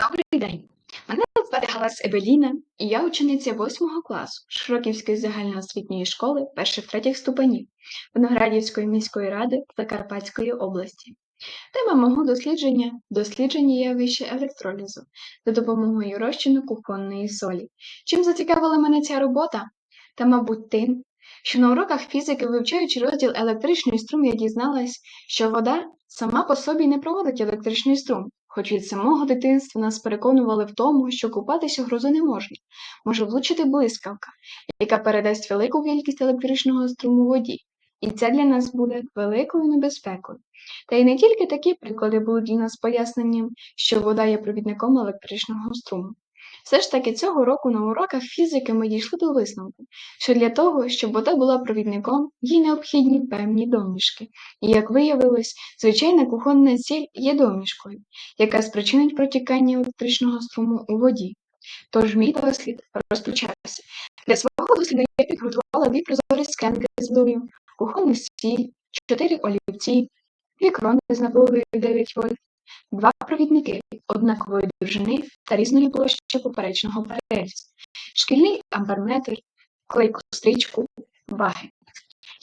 Добрий день. Мене звати Галас Евеліна, і я учениця 8 класу Широківської загальноосвітньої школи перших третіх ступенів Виноградівської міської ради Закарпатської області. Тема мого дослідження дослідження явища електролізу за допомогою розчину кухонної солі. Чим зацікавила мене ця робота? Та, мабуть, тим, що на уроках фізики, вивчаючи розділ електричний струм, я дізналась, що вода сама по собі не проводить електричний струм, хоч від самого дитинства нас переконували в тому, що купатися в грозу не можна, може влучити блискавка, яка передасть велику кількість електричного струму воді, і це для нас буде великою небезпекою. Та й не тільки такі приклади були для нас поясненням, що вода є провідником електричного струму. Все ж таки цього року на уроках фізики ми дійшли до висновку, що для того, щоб вода була провідником, їй необхідні певні домішки. І, як виявилось, звичайна кухонна сіль є домішкою, яка спричинить протікання електричного струму у воді. Тож мій дослід розпочався. Для свого досліду я підготувала дві прозорі скенки з водою, кухонну сіль, чотири олівці, дві крони з напругою 9 вольт, два провідники однакової довжини та різної площі поперечного перерізу, шкільний амперметр, клейку стрічку, ваги.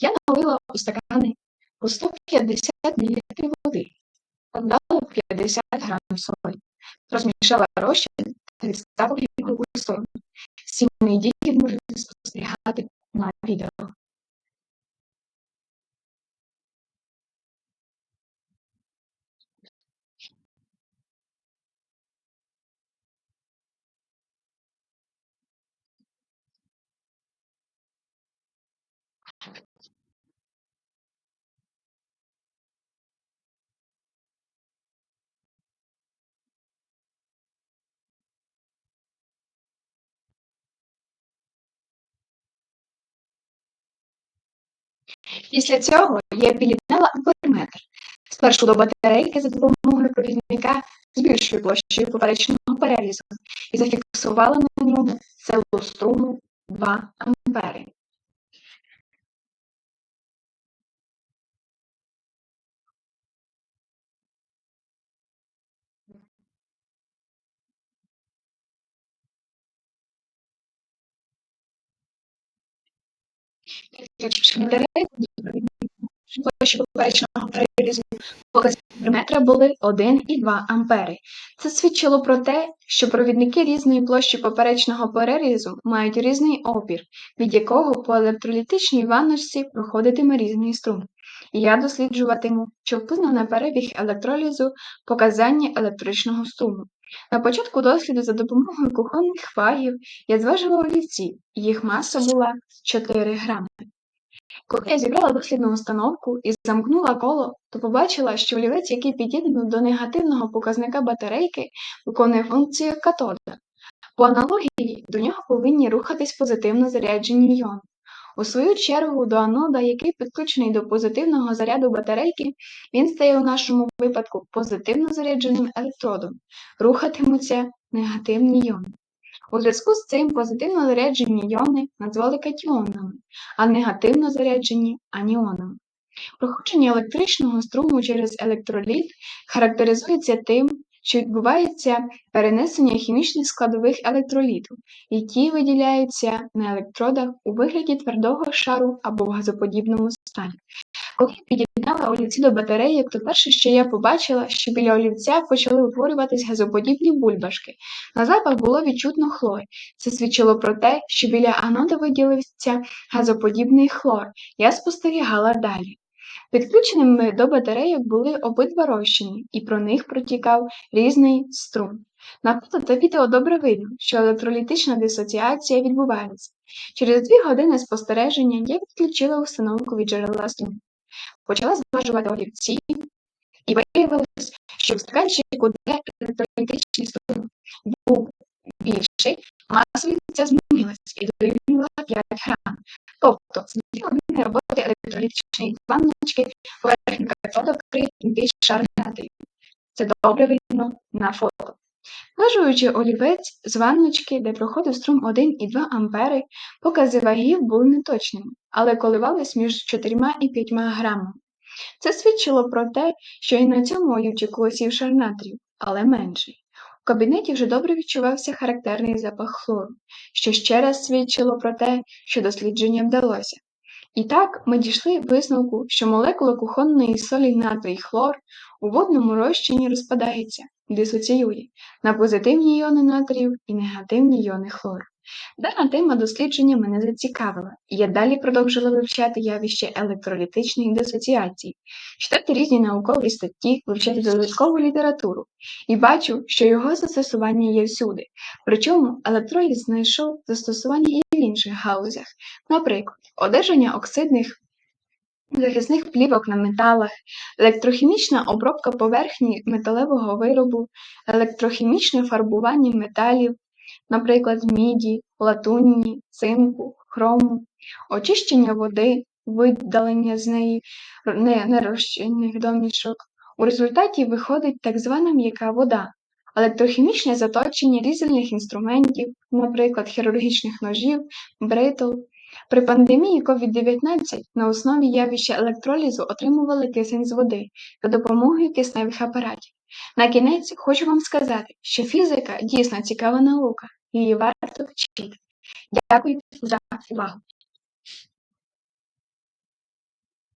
Я налила у стакани по 150 мл води, додала 50 грам солі, розмішала розчин та відставила у сторону. Сімейні дії можете спостерігати на відео. Після цього я під'єднала амперметр спершу до батарейки за допомогою провідника з більшою площею поперечного перерізу і зафіксувала на ньому силу струму 2 ампери. Площі поперечного перерізу амперметра були 1 і 2 ампери. Це свідчило про те, що провідники різної площі поперечного перерізу мають різний опір, від якого по електролітичній ванночці проходитиме різний струм. І я досліджуватиму, що вплине на перебіг електролізу показання електричного струму. На початку досліду за допомогою кухонних вагів я зважила олівці, їх маса була 4 грами. Коли я зібрала дослідну установку і замкнула коло, то побачила, що олівець, який під'єднаний до негативного показника батарейки, виконує функцію катода. По аналогії до нього повинні рухатись позитивно заряджені іони. У свою чергу до анода, який підключений до позитивного заряду батарейки, він стає у нашому випадку позитивно зарядженим електродом, рухатимуться негативні іони. У зв'язку з цим позитивно заряджені іони назвали катіонами, а негативно заряджені аніонами. Проходження електричного струму через електроліт характеризується тим, що відбувається перенесення хімічних складових електроліту, які виділяються на електродах у вигляді твердого шару або в газоподібному стані. Коли я під'єднала олівці до батарейок, то перше, що я побачила, що біля олівця почали утворюватись газоподібні бульбашки. На запах було відчутно хлор. Це свідчило про те, що біля анода виділився газоподібний хлор. Я спостерігала далі. Підключеними до батарейок були обидва розчини, і про них протікав різний струм. На фото та відео добре видно, що електролітична дисоціація відбувається. Через дві години спостереження я відключила установку від джерела струму. Почала зважувати олівці, і виявилось, що в стаканчику, де електролітичний струм був більший, маса олівця змінилась і дорівнювала 5 грам. Тобто, дві електролітичної ванночки поверхня катода вкриє тонкий шар. Це добре видно на фото. Зважуючи олівець з ванночки, де проходив струм 1 і 2 ампери, покази вагів були неточними, але коливались між 4 і 5 грамами. Це свідчило про те, що і на цьому олівчику осів шар натрію, але менший. У кабінеті вже добре відчувався характерний запах хлору, що ще раз свідчило про те, що дослідження вдалося. І так ми дійшли висновку, що молекула кухонної солі натрій хлор у водному розчині розпадається, дисоціює на позитивні іони натрію і негативні іони хлору. Дана тема дослідження мене зацікавила, я далі продовжила вивчати явище електролітичної дисоціації, читати різні наукові статті, вивчати додаткову літературу, і бачу, що його застосування є всюди. Причому електроліз знайшов застосування і в інших галузях, наприклад, одержання оксидних захисних плівок на металах, електрохімічна обробка поверхні металевого виробу, електрохімічне фарбування металів, наприклад, міді, латунні, цинку, хрому, очищення води, видалення з неї не- нерозчинних. У результаті виходить так звана м'яка вода, електрохімічне заточення різальних інструментів, наприклад, хірургічних ножів, бритв. При пандемії COVID-19 на основі явища електролізу отримували кисень з води за допомогою кисневих апаратів. На кінець хочу вам сказати, що фізика дійсно цікава наука, її варто вчити. Дякую за увагу.